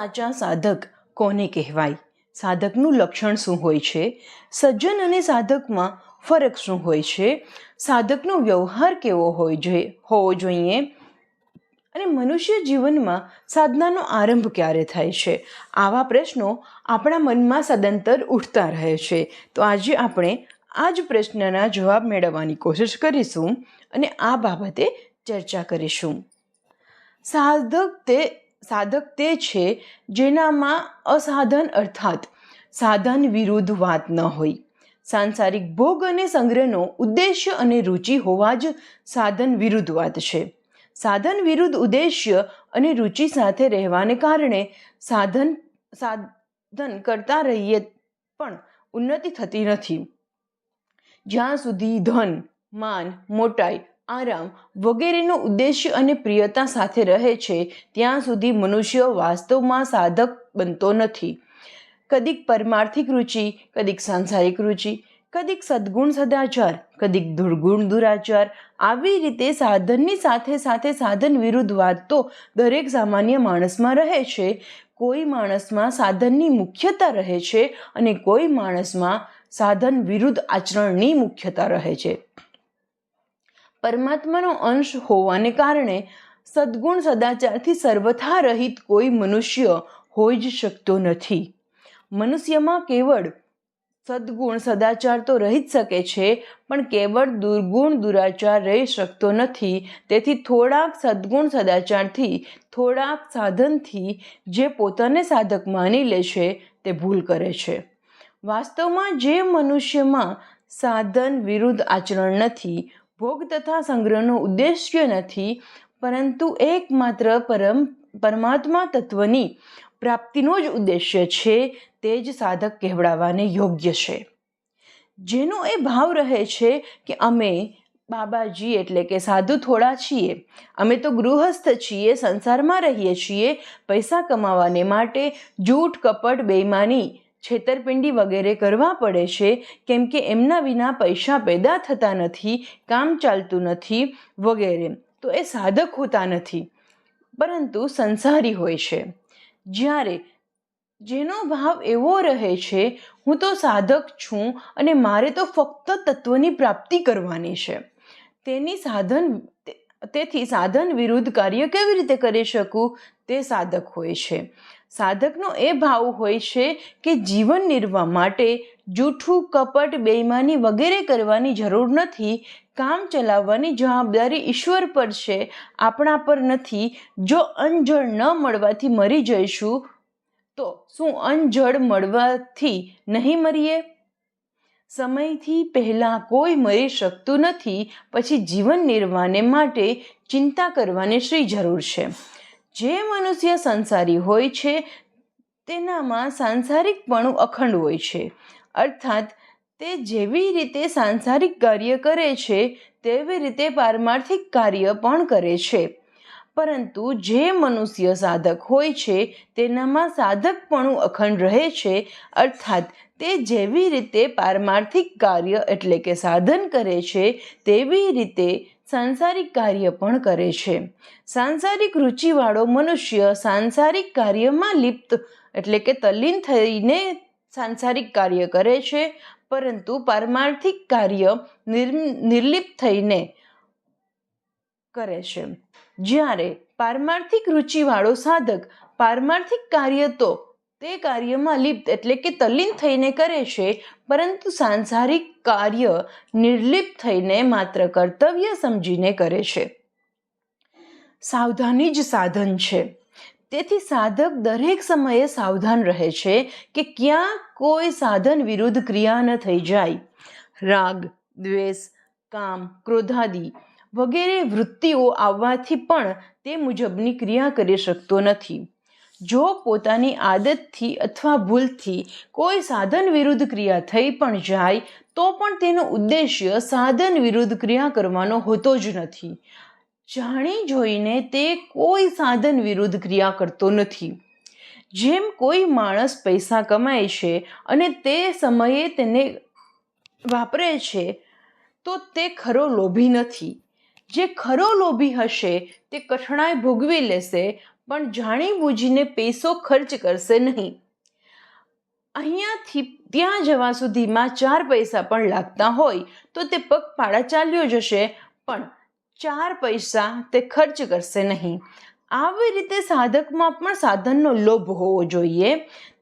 સાચા સાધક કોને કહેવાય? સાધકનું લક્ષણ શું હોય છે? સજ્જન અને સાધકમાં ફરક શું હોય છે? સાધકનો વ્યવહાર કેવો હોય જોઈએ હોવો જોઈએ? અને મનુષ્ય જીવનમાં સાધનાનો આરંભ ક્યારે થાય છે? આવા પ્રશ્નો આપણા મનમાં સદંતર ઉઠતા રહે છે. તો આજે આપણે આ જ પ્રશ્નના જવાબ મેળવવાની કોશિશ કરીશું અને આ બાબતે ચર્ચા કરીશું. સાધક તે સાધક તે છે જેનામાં અસાધન અર્થાત સાધન વિરુદ્ધ વાત ન હોય. સાંસારિક ભોગ અને સંગ્રહનો ઉદ્દેશ્ય અને રુચિ હોવા જ સાધન વિરુદ્ધ વાત છે. સાધન વિરુદ્ધ ઉદ્દેશ્ય અને રુચિ સાથે રહેવાને કારણે સાધન સાધન કરતા રહીએ પણ ઉન્નતિ થતી નથી. જ્યાં સુધી ધન, માન, મોટાઈ આરામ વગેરેનો ઉદ્દેશ્ય અને પ્રિયતા સાથે રહે છે, ત્યાં સુધી મનુષ્ય વાસ્તવમાં સાધક બનતો નથી. કદીક પરમાર્થિક રુચિ, કદીક સાંસારિક રુચિ, કદીક સદગુણ સદાચાર, કદીક દુર્ગુણ દુરાચાર, આવી રીતે સાધનની સાથે સાથે સાધન વિરુદ્ધ વાત તો દરેક સામાન્ય માણસમાં રહે છે. કોઈ માણસમાં સાધનની મુખ્યતા રહે છે અને કોઈ માણસમાં સાધન વિરુદ્ધ આચરણની મુખ્યતા રહે છે. પરમાત્માનો અંશ હોવાને કારણે સદગુણ સદાચારથી સર્વથા રહિત કોઈ મનુષ્ય હોઈ જ શકતો નથી. મનુષ્યમાં કેવળ સદગુણ સદાચાર તો રહી જ શકે છે, પણ કેવળ દુર્ગુણ દુરાચાર રહી શકતો નથી. તેથી થોડાક સદગુણ સદાચારથી, થોડાક સાધનથી જે પોતાને સાધક માની લે છે, તે ભૂલ કરે છે. વાસ્તવમાં જે મનુષ્યમાં સાધન વિરુદ્ધ આચરણ નથી ભોગ તથા સંગ્રહનો ઉદ્દેશ્ય નથી, પરંતુ એકમાત્ર પરમ, પરમાત્મા તત્વની પ્રાપ્તિનો જ ઉદ્દેશ્ય છે, તે જ સાધક કહેવડાવવાને યોગ્ય છે. જેનો એ ભાવ રહે છે કે અમે બાબાજી એટલે કે સાધુ થોડા છીએ. અમે તો ગૃહસ્થ છીએ, સંસારમાં રહીએ છીએ, પૈસા કમાવાને માટે જૂઠ કપટ, બેઈમાની છેતરપિંડી વગેરે કરવા પડે છે, કેમ કે એમના વિના પૈસા પેદા થતા નથી, કામ ચાલતું નથી વગેરે, તો એ સાધક હોતા નથી. પરંતુ સંસારી હોય છે. જ્યારે જેનો ભાવ એવો રહે છે, હું તો સાધક છું અને મારે તો ફક્ત તત્વની પ્રાપ્તિ કરવાની છે. તેની સાધન, તેથી સાધન વિરુદ્ધ કાર્ય કેવી રીતે કરી શકું? તે સાધક હોય છે. સાધકનો એ ભાવ હોય છે કે જીવન નિર્વાહ માટે જૂઠું, કપટ, બેઈમાની વગેરે કરવાની જરૂર નથી. કામ ચલાવવાની જવાબદારી ઈશ્વર પર છે. આપણા પર નથી. જો અનજળ ન મળવાથી મરી જઈશું, તો શું અનજળ મળવાથી નહીં મરીએ? સમયથી પહેલાં કોઈ મરી શકતું નથી. પછી જીવન નિર્વાહને માટે ચિંતા કરવાની શ્રી જરૂર છે. જે મનુષ્ય સંસારી હોય છે, તેનામાં સાંસારિકપણું અખંડ હોય છે. અર્થાત, તે જેવી રીતે સાંસારિક કાર્ય કરે છે, તેવી રીતે પારમાર્થિક કાર્ય પણ કરે છે. પરંતુ જે મનુષ્ય સાધક હોય છે, તેનામાં સાધકપણું અખંડ રહે છે, અર્થાત, તે જેવી રીતે પારમાર્થિક કાર્ય એટલે કે સાધન કરે છે, તેવી રીતે સાંસારિક કાર્ય પણ કરે છે. સાંસારિક રુચિવાળો મનુષ્ય સાંસારિક કાર્યમાં લિપ્ત, એટલે કે તલ્લીન થઈને સાંસારિક કાર્ય કરે છે, પરંતુ પારમાર્થિક કાર્ય નિર્લિપ્ત થઈને કરે છે. જ્યારે પારમાર્થિક રુચિવાળો સાધક પારમાર્થિક કાર્ય તો તે કાર્યમાં લિપ્ત એટલે કે તલ્લીન થઈને કરે છે, પરંતુ સાંસારિક કાર્ય નિર્લિપ્ત થઈને માત્ર કર્તવ્ય સમજીને કરે છે. સાવધાની જ સાધન છે. તેથી સાધક દરેક સમયે સાવધાન રહે છે કે ક્યાં કોઈ સાધન વિરુદ્ધ ક્રિયા ન થઈ જાય. રાગ, દ્વેષ, કામ, ક્રોધાદિ વગેરે વૃત્તિઓ આવવાથી પણ તે મુજબની ક્રિયા કરી શકતો નથી. જો પોતાની આદતથી અથવા ભૂલથી કોઈ સાધન વિરુદ્ધ ક્રિયા થઈ પણ જાય, તો પણ તેનો ઉદ્દેશ્ય સાધન વિરુદ્ધ ક્રિયા કરવાનો હોતો જ નથી. જાણી જોઈને તે કોઈ સાધન વિરુદ્ધ ક્રિયા કરતો નથી. જેમ કોઈ માણસ પૈસા કમાય છે અને તે સમયે તેને વાપરે છે, તો તે ખરો લોભી નથી. જે ખરો લોભી હશે, તે કઠણાઈ ભોગવી લેશે પણ જાણી બૂજીને પૈસો ખર્ચ કરશે નહીં. અહીંયાથી ત્યાં જવા સુધીમાં ચાર પૈસા પણ લાગતા હોય તો તે પગપાળા ચાલ્યો જશે, પણ ચાર પૈસા તે ખર્ચ કરશે નહીં. આવી રીતે સાધકમાં પણ સાધનનો લોભ હોવો જોઈએ.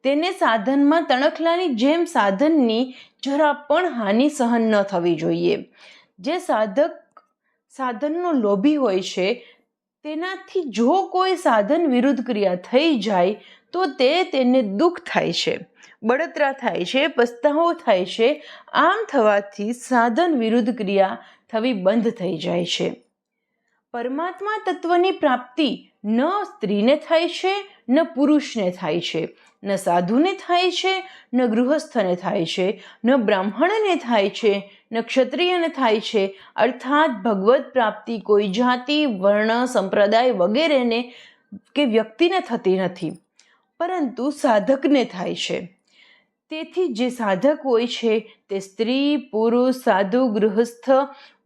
તેને સાધનમાં તણખલાની જેમ સાધનની જરા પણ હાનિ સહન ન થવી જોઈએ. જે સાધક સાધનનો લોભી હોય છે તેનાથી જો કોઈ સાધન વિરુદ્ધ ક્રિયા થઈ જાય, તો તે તેને દુઃખ થાય છે, બળતરા થાય છે, પસ્તાવો થાય છે. આમ થવાથી સાધન વિરુદ્ધ ક્રિયા થવી બંધ થઈ જાય છે. પરમાત્મા તત્વની પ્રાપ્તિ ન સ્ત્રીને થાય છે, ન પુરુષને થાય છે. ન સાધુને થાય છે, ન ગૃહસ્થને થાય છે, ન બ્રાહ્મણને થાય છે, ન ક્ષત્રિયને થાય છે. અર્થાત ભગવત પ્રાપ્તિ કોઈ જાતિ, વર્ણ, સંપ્રદાય વગેરેને કે વ્યક્તિને થતી નથી. પરંતુ સાધકને થાય છે. તેથી જે સાધક હોય છે તે સ્ત્રી, પુરુષ, સાધુ, ગૃહસ્થ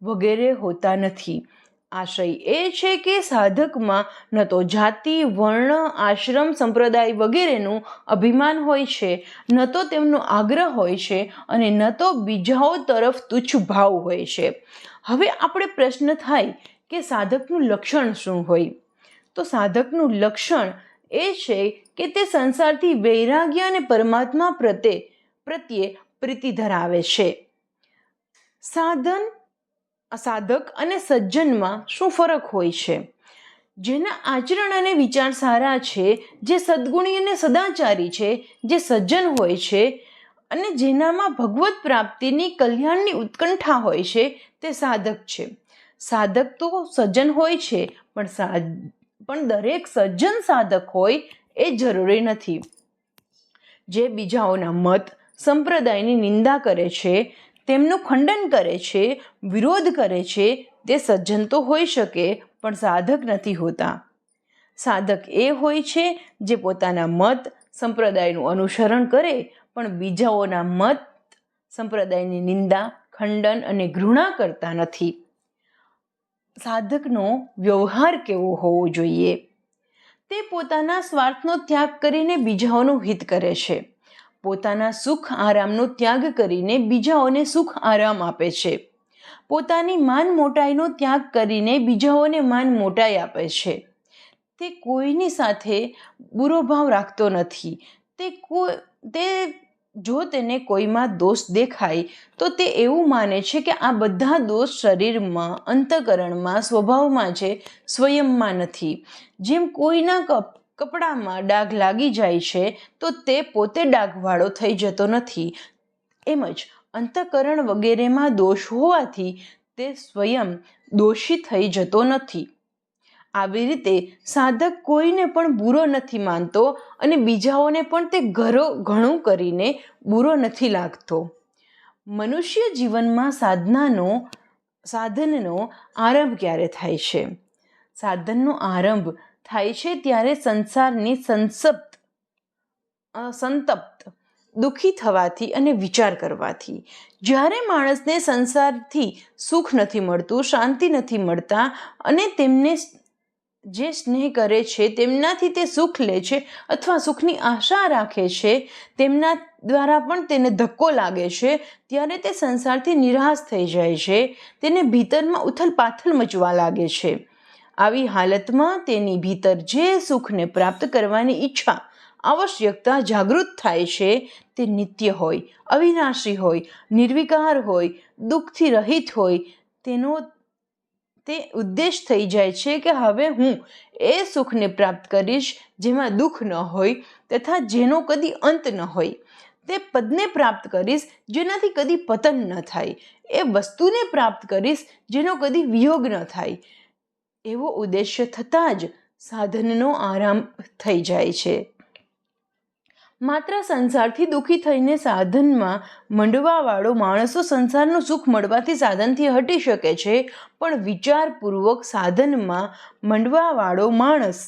વગેરે હોતા નથી. આશય એ છે કે સાધકમાં ન તો જાતિ, વર્ણ, આશ્રમ, સંપ્રદાય વગેરેનું અભિમાન હોય છે, ન તો તેમનો આગ્રહ હોય છે અને ન તો બીજાઓ તરફ તુચ્છ ભાવ હોય છે. હવે આપણે પ્રશ્ન થાય કે સાધકનું લક્ષણ શું હોય? તો સાધકનું લક્ષણ એ છે કે તે સંસારથી વૈરાગ્ય અને પરમાત્મા પ્રત્યે પ્રત્યે પ્રીતિ ધરાવે છે. સાધન સાધક અને સજ્જનમાં શું ફરક હોય છે? જેના આચરણ અને વિચાર સારા છે, જે સદગુણી અને સદાચારી છે, જે સજ્જન હોય છે અને જેનામાં ભગવત પ્રાપ્તિની કલ્યાણની ઉત્કંઠા હોય છે, તે સાધક છે. સાધક તો સજ્જન હોય છે, પણ સા, પણ દરેક સજ્જન સાધક હોય એ જરૂરી નથી. જે બીજાઓના મત, સંપ્રદાયની નિંદા કરે છે તેમનું ખંડન કરે છે, વિરોધ કરે છે, તે સજ્જન તો હોઈ શકે, પણ સાધક નથી હોતા. સાધક એ હોય છે જે પોતાના મત, સંપ્રદાયનું અનુસરણ કરે, પણ બીજાઓના મત, સંપ્રદાયની નિંદા, ખંડન અને ઘૃણા કરતા નથી. સાધકનો વ્યવહાર કેવો હોવો જોઈએ? તે પોતાના સ્વાર્થનો ત્યાગ કરીને બીજાઓનું હિત કરે છે. પોતાના સુખ આરામનો ત્યાગ કરીને બીજાઓને સુખ આરામ આપે છે. પોતાની માન મોટાઈનો ત્યાગ કરીને બીજાઓને માન મોટાઈ આપે છે. તે કોઈની સાથે બુરો ભાવ રાખતો નથી. તે કોઈ, તે જો તેને કોઈમાં દોષ દેખાય, તો તે એવું માને છે કે આ બધા દોષ શરીરમાં, અંતકરણમાં, સ્વભાવમાં છે, સ્વયંમાં નથી. જેમ કોઈના કપ કપડામાં ડાઘ લાગી જાય છે, તો તે પોતે ડાઘવાળો થઈ જતો નથી. એમ જ અંતકરણ વગેરેમાં દોષ હોવાથી તે સ્વયં દોષી થઈ જતો નથી. આવી રીતે સાધક કોઈને પણ બુરો નથી માનતો અને બીજાઓને પણ તે ઘરો ઘણું કરીને બુરો નથી લાગતો. મનુષ્ય જીવનમાં સાધનાનો, સાધનનો આરંભ ક્યારે થાય છે? સાધનનો આરંભ થાય છે ત્યારે સંસારની સંસપ્ત સંતપ્ત, દુઃખી થવાથી અને વિચાર કરવાથી. જ્યારે માણસને સંસારથી સુખ નથી મળતું, શાંતિ નથી મળતા અને તેમને જે સ્નેહ કરે છે તેમનાથી તે સુખ લે છે અથવા સુખની આશા રાખે છે તેમના દ્વારા પણ તેને ધક્કો લાગે છે, ત્યારે તે સંસારથી નિરાશ થઈ જાય છે. તેને ભીતરમાં ઉથલ પાથલ મચવા લાગે છે. આવી હાલતમાં તેની ભીતર જે સુખને પ્રાપ્ત કરવાની ઈચ્છા, આવશ્યકતા જાગૃત થાય છે તે નિત્ય હોય, અવિનાશી હોય, નિર્વિકાર હોય, દુઃખથી રહિત હોય, તેનો તે ઉદ્દેશ થઈ જાય છે કે હવે હું એ સુખને પ્રાપ્ત કરીશ જેમાં દુઃખ ન હોય તથા જેનો કદી અંત ન હોય. તે પદને પ્રાપ્ત કરીશ જેનાથી કદી પતન ન થાય. એ વસ્તુને પ્રાપ્ત કરીશ જેનો કદી વિયોગ ન થાય. એવો ઉદ્દેશ્ય થતાં જ સાધનનો આરામ થઈ જાય છે. માત્ર સંસારથી દુઃખી થઈને સાધનમાં મંડવાવાળો માણસો સંસારનું સુખ મળવાથી સાધનથી હટી શકે છે, પણ વિચારપૂર્વક સાધનમાં મંડવાવાળો માણસ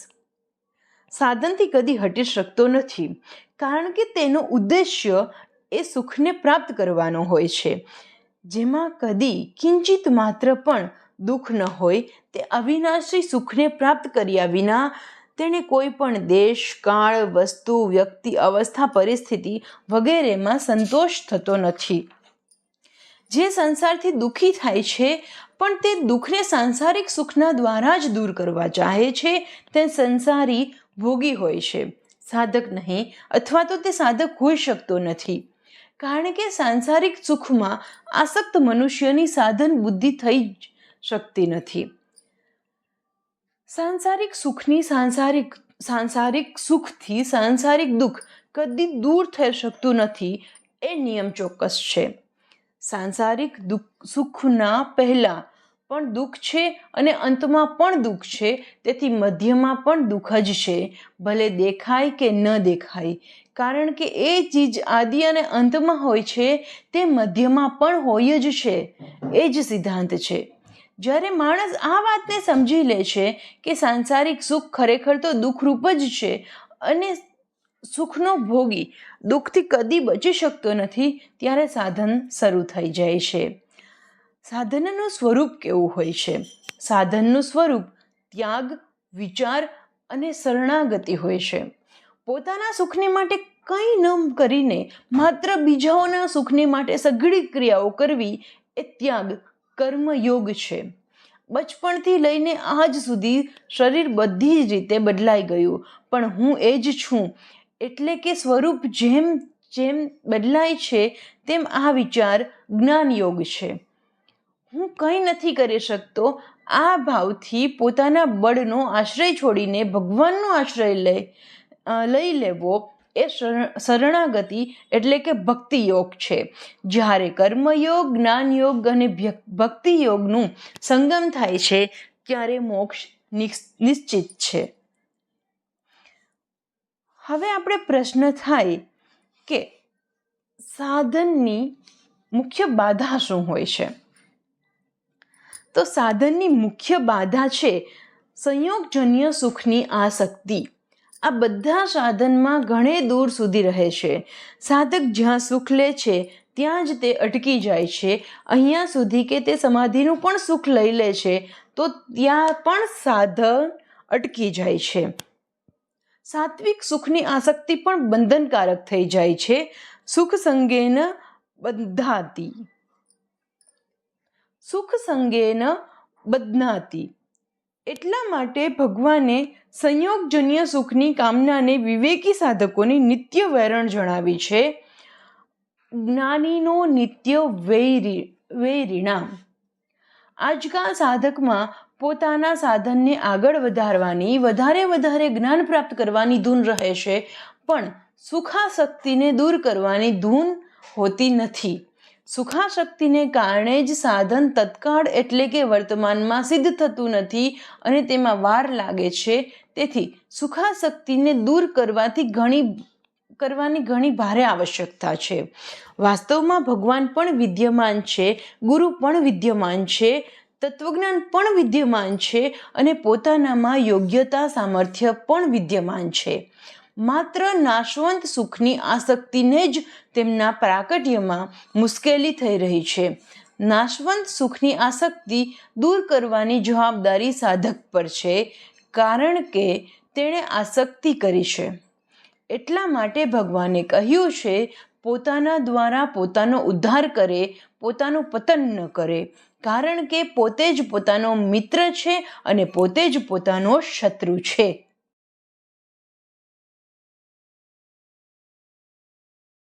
સાધનથી કદી હટી શકતો નથી, કારણ કે તેનો ઉદ્દેશ્ય એ સુખને પ્રાપ્ત કરવાનો હોય છે. જેમાં કદી કિંચિત માત્ર પણ દુઃખ ન હોય, તે અવિનાશી સુખને પ્રાપ્ત કર્યા વિના તેણે કોઈ પણ દેશ, કાળ, વસ્તુ, વ્યક્તિ, અવસ્થા, પરિસ્થિતિ વગેરેમાં સંતોષ થતો નથી. જે સંસારથી દુઃખી થાય છે, પણ તે દુઃખને સાંસારિક સુખના દ્વારા જ દૂર કરવા ચાહે છે, તે સંસારી ભોગી હોય છે. સાધક નહીં, અથવા તો તે સાધક હોઈ શકતો નથી. કારણ કે સાંસારિક સુખમાં આસક્ત મનુષ્યની સાધન બુદ્ધિ થઈ જ શકતી નથી. સાંસારિક સુખની સાંસારિક સાંસારિક સુખથી સાંસારિક દુઃખ કદી દૂર થઈ શકતું નથી, એ નિયમ ચોક્કસ છે. સાંસારિક દુઃખ, સુખના પહેલાં પણ દુઃખ છે અને અંતમાં પણ દુઃખ છે, તેથી મધ્યમાં પણ દુઃખ જ છે, ભલે દેખાય કે ન દેખાય. કારણ કે એ ચીજ આદિ અને અંતમાં હોય છે, તે મધ્યમાં પણ હોય જ છે. એ જ સિદ્ધાંત છે. જ્યારે માણસ આ વાતને સમજી લે છે કે સાંસારિક સુખ ખરેખર તો દુઃખરૂપ જ છે અને સુખનો ભોગી દુઃખથી કદી બચી શકતો નથી, ત્યારે સાધન શરૂ થઈ જાય છે. સાધનનું સ્વરૂપ કેવું હોય છે? સાધનનું સ્વરૂપ ત્યાગ, વિચાર અને શરણાગતિ હોય છે. પોતાના સુખને માટે કંઈ ન કરીને માત્ર બીજાઓના સુખને માટે સઘળી ક્રિયાઓ કરવી એ ત્યાગ કર્મયોગ છે. બચપણથી લઈને આજ સુધી શરીર બધી જ રીતે બદલાઈ ગયું. પણ હું એ જ છું. એટલે કે સ્વરૂપ જેમ જેમ બદલાય છે, તેમ આ વિચાર જ્ઞાન યોગ છે. હું કંઈ નથી કરી શકતો. આ ભાવથી પોતાના બળનો આશ્રય છોડીને ભગવાનનો આશ્રય લઈ લઈ લેવો. એ શરણાગતિ એટલે કે ભક્તિ યોગ છે. જ્યારે કર્મયોગ, જ્ઞાનયોગ અને ભક્તિ યોગનું સંગમ થાય છે, ત્યારે મોક્ષ નિશ્ચિત છે. હવે આપણે પ્રશ્ન થાય કે સાધનની મુખ્ય બાધા શું હોય છે? તો સાધનની મુખ્ય બાધા છે સંયોગજન્ય સુખની આસક્તિ. આ બધા સાધનમાં ઘણે દૂર સુધી રહે છે. સાધક જ્યાં સુખ લે છે, ત્યાં જ તે અટકી જાય છે. અહીંયા સુધી કે તે સમાધિનું પણ સુખ લઈ લે છે, તો ત્યાં પણ સાધન અટકી જાય છે. સાત્વિક સુખની આસક્તિ પણ બંધનકારક થઈ જાય છે. સુખ સંગેન બંધાતી. સુખ સંગેન બદનાતી. એટલા માટે ભગવાને સંયોગજન્ય સુખની કામનાને વિવેકી સાધકોની નિત્ય વેરણ જણાવી છે. જ્ઞાનીનો નિત્ય વૈરી, વૈરિણામ. આજકાલ સાધકમાં પોતાના સાધનને આગળ વધારવાની, વધારે વધારે જ્ઞાન પ્રાપ્ત કરવાની ધૂન રહે છે, પણ સુખાશક્તિને દૂર કરવાની ધૂન હોતી નથી. સુખાશક્તિને કારણે જ સાધન તત્કાળ એટલે કે વર્તમાનમાં સિદ્ધ થતું નથી અને તેમાં વાર લાગે છે. તેથી સુખાશક્તિને દૂર કરવાથી ઘણી, કરવાની ઘણી ભારે આવશ્યકતા છે. વાસ્તવમાં ભગવાન પણ વિદ્યમાન છે, ગુરુ પણ વિદ્યમાન છે, તત્વજ્ઞાન પણ વિદ્યમાન છે અને પોતાનામાં યોગ્યતા, સામર્થ્ય પણ વિદ્યમાન છે. માત્ર નાશવંત સુખની આસક્તિને જ તેમના પ્રાકટ્યમાં મુશ્કેલી થઈ રહી છે. નાશવંત સુખની આસક્તિ દૂર કરવાની જવાબદારી સાધક પર છે, કારણ કે તેણે આસક્તિ કરી છે. એટલા માટે ભગવાને કહ્યું છે, પોતાના દ્વારા પોતાનો ઉદ્ધાર કરે, પોતાનું પતન ન કરે, કારણ કે પોતે જ પોતાનો મિત્ર છે અને પોતે જ પોતાનો શત્રુ છે.